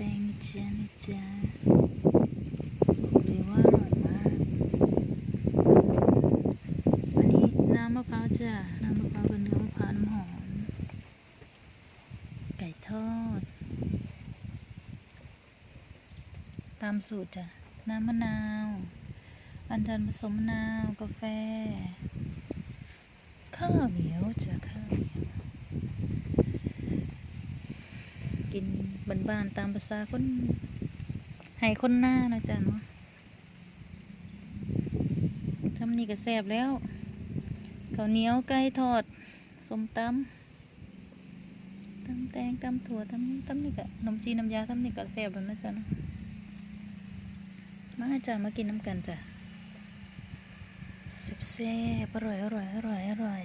ดงนจ๊ะนะจ๊ะบอกเลยว่าอร่อยมากวันนี้น้ำมะพร้าวจ้ะ น้ำมะพร้าวกับเนื้อมะพร้าวน้ำหอม ไก่ทอด ตามสูตรจ้ะ น้ำมะนาว อันชันผสมมะนาว กาแฟ ข้าวเหนียวจ้ะข้าวเหนียวกิน บ้านๆตามภาษาคนให้คนหน้านะจ๊ะเนาะทำนี่ก็แซ่บแล้วข้าวเหนียวไก่ทอดส้มตำตำแตงตำถั่วตำตำนี่ก็นมจีนน้ำยาตำนี่ก็แซ่บแล้วนะจ๊ะเนาะมาจ้ะมากินน้ำกันจ้ะแซ่บๆอร่อยอร่อยอร่อยอร่อย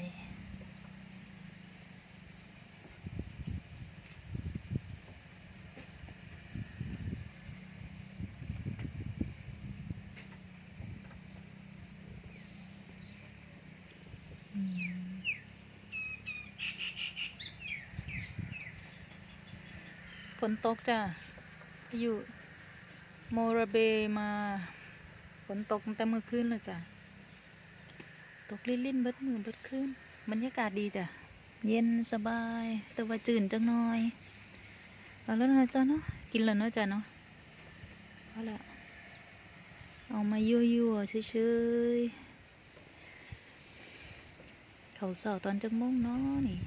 ฝนตกจ้ะพายุโมราเบมาฝนตกตั้งแต่เมื่อคืนแล้วจ้ะ ตกลิ่นๆเบิดมือเบิดคืนบรรยากาศดีจ้ะ เย็นสบาย แต่ว่าจืนจังหน่อยเอาแล้วนะจ๊ะเนาะกินแล้วเนาะจ้ะเนาะเอาละเอามายั่วๆเฉยๆ เขาเสาตอนจังมุ่งเนาะนี่